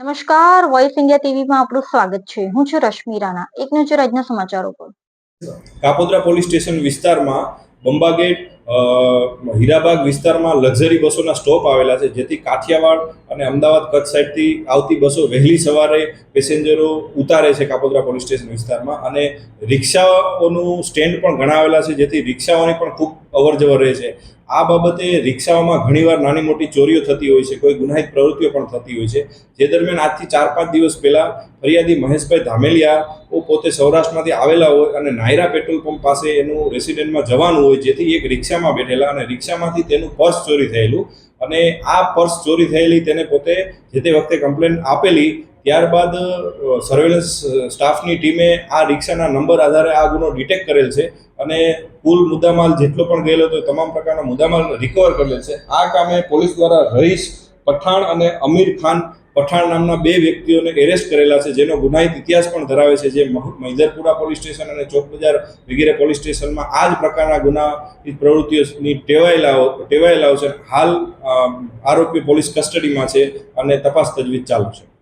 નમસ્કાર voice India ટીવીમાં આપણું સ્વાગત છે. હું છું રશ્મિ રાણા. એક નજર આજના સમાચારો પર. કાપોદ્રા પોલીસ સ્ટેશન વિસ્તારમાં બંબાગેટ હીરાબાગ વિસ્તારમાં લક્ઝરી બસોના સ્ટોપ આવેલા છે, જેથી કાઠિયાવાડ અને અમદાવાદ કચ્છ સાઈડથી આવતી બસો વહેલી સવારે પેસેન્જરો ઉતારે છે કાપોદ્રા પોલીસ સ્ટેશન વિસ્તારમાં. અને રિક્ષાઓનું સ્ટેન્ડ પણ ઘણા આવેલા છે, જેથી રિક્ષાઓની પણ ખૂબ અવરજવર રહે છે. આ બાબતે રિક્ષાઓમાં ઘણીવાર નાની મોટી ચોરીઓ થતી હોય છે, કોઈ ગુનાહિત પ્રવૃત્તિઓ પણ થતી હોય છે. જે દરમિયાન આજથી ચાર પાંચ દિવસ પહેલાં ફરિયાદી મહેશભાઈ ધામેલિયા પોતે સૌરાષ્ટ્રમાંથી આવેલા હોય અને નાયરા પેટ્રોલ પંપ પાસે એનું રેસિડેન્ટમાં જવાનું હોય, જેથી એક રિક્ષામાં બેઠેલા અને રિક્ષામાંથી તેનું પર્સ ચોરી થયેલું અને આ પર્સ ચોરી થયેલી તેને પોતે જે તે વખતે કમ્પ્લેન આપેલી ત્યારબાદ સર્વેલન્સ સ્ટાફની ટીમે આ રિક્ષાના નંબર આધારે આ ગુનો ડિટેક્ટ કરેલ છે અને કુલ મુદ્દામાલ જેટલો પણ ગયેલો હતો તમામ પ્રકારના મુદ્દામાલ રિકવર કરેલ છે. આ કામે પોલીસ દ્વારા રહીશ પઠાણ અને અમીર ખાન પઠાણ નામના બે વ્યક્તિઓને એરેસ્ટ કરેલા છે, જેનો ગુનાહિત ઇતિહાસ પણ ધરાવે છે, જે મહ- મહિધરપુરા પોલીસ સ્ટેશન અને ચોક બજાર વગેરે પોલીસ સ્ટેશનમાં આ જ પ્રકારના ગુનાહિત પ્રવૃત્તિઓની ટેવાયેલા ટેવાયેલા છે. હાલ આરોપી પોલીસ કસ્ટડીમાં છે અને તપાસ તજવીજ ચાલુ છે.